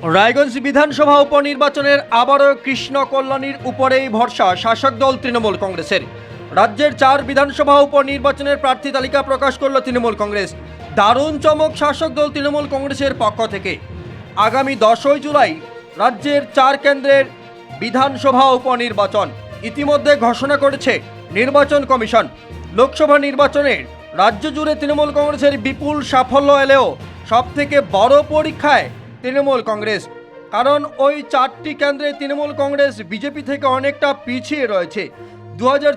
রায়গঞ্জ বিধানসভা উপনির্বাচনের আবারও কৃষ্ণ কল্যাণীর উপরেই ভরসা শাসক দল তৃণমূল কংগ্রেসের। রাজ্যের চার বিধানসভা উপনির্বাচনের প্রার্থী তালিকা প্রকাশ করল তৃণমূল কংগ্রেস। দারুণ চমক শাসক দল তৃণমূল কংগ্রেসের পক্ষ থেকে। আগামী দশই জুলাই রাজ্যের চার কেন্দ্রের বিধানসভা উপনির্বাচন ইতিমধ্যে ঘোষণা করেছে নির্বাচন কমিশন। লোকসভা নির্বাচনের রাজ্য জুড়ে তৃণমূল কংগ্রেসের বিপুল সাফল্য এলেও সবথেকে বড় পরীক্ষায় তৃণমূল কংগ্রেস। কারণ ওই চারটি কেন্দ্রে তৃণমূল কংগ্রেস বিজেপি থেকে অনেকটা পিছিয়ে রয়েছে। দু হাজার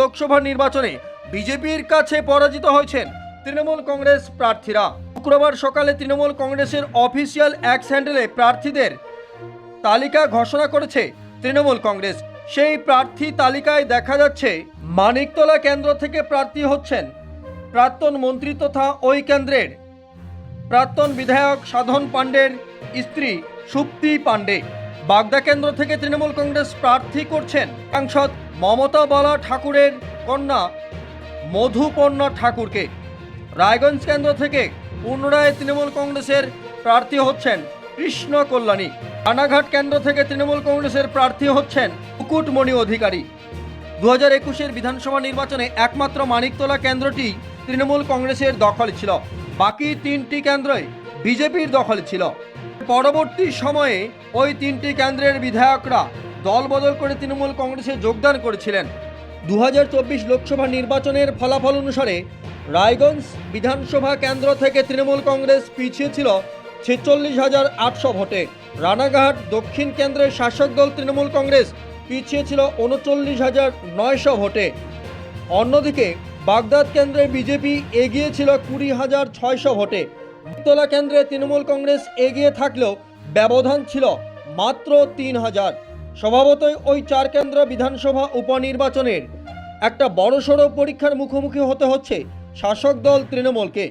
লোকসভা নির্বাচনে বিজেপির কাছে পরাজিত হয়েছেন তৃণমূল কংগ্রেস প্রার্থীরা। শুক্রবার সকালে তৃণমূল কংগ্রেসের অফিসিয়াল এক্স হ্যান্ডেলে প্রার্থীদের তালিকা ঘোষণা করেছে তৃণমূল কংগ্রেস। সেই প্রার্থী তালিকায় দেখা যাচ্ছে, মানিকতলা কেন্দ্র থেকে প্রার্থী হচ্ছেন। প্রাক্তন মন্ত্রী তথা ওই কেন্দ্রের প্রাক্তন বিধায়ক সাধন পাণ্ডের স্ত্রী সুপ্তি পাণ্ডে। বাগদা কেন্দ্র থেকে তৃণমূল কংগ্রেস প্রার্থী করছেন সাংসদ মমতা বালা ঠাকুরের কন্যা মধুপর্ণা ঠাকুরকে। রায়গঞ্জ কেন্দ্র থেকে পুনরায় তৃণমূল কংগ্রেসের প্রার্থী হচ্ছেন কৃষ্ণ কল্যাণী। রানাঘাট কেন্দ্র থেকে তৃণমূল কংগ্রেসের প্রার্থী হচ্ছেন মুকুটমণি অধিকারী। দু হাজার একুশের বিধানসভা নির্বাচনে একমাত্র মানিকতলা কেন্দ্রটি তৃণমূল কংগ্রেসের দখল ছিল। বাকি তিনটি কেন্দ্রই বিজেপির দখলে ছিল। পরবর্তী সময়ে ওই তিনটি কেন্দ্রের বিধায়করা দলবদল করে তৃণমূল কংগ্রেসে যোগদান করেছিলেন। দু হাজার চব্বিশ লোকসভা নির্বাচনের ফলাফল অনুসারে রায়গঞ্জ বিধানসভা কেন্দ্র থেকে তৃণমূল কংগ্রেস পিছিয়ে ছিল ছেচল্লিশ হাজার আটশো ভোটে। রানাঘাট দক্ষিণ কেন্দ্রের শাসক দল তৃণমূল কংগ্রেস পিছিয়ে ছিল উনচল্লিশ হাজার নয়শো ভোটে। অন্যদিকে বাগদাদ কেন্দ্রে বিজেপি এগিয়ে ছিল কুড়ি হাজার ছয়শো ভোটে। তোলা কেন্দ্রে তৃণমূল কংগ্রেস এগিয়ে থাকলেও ব্যবধান ছিল মাত্র তিন হাজার। স্বভাবতই ওই চার কেন্দ্র বিধানসভা উপনির্বাচনের একটা বড়সড় পরীক্ষার মুখোমুখি হতে হচ্ছে শাসক দল তৃণমূলকে।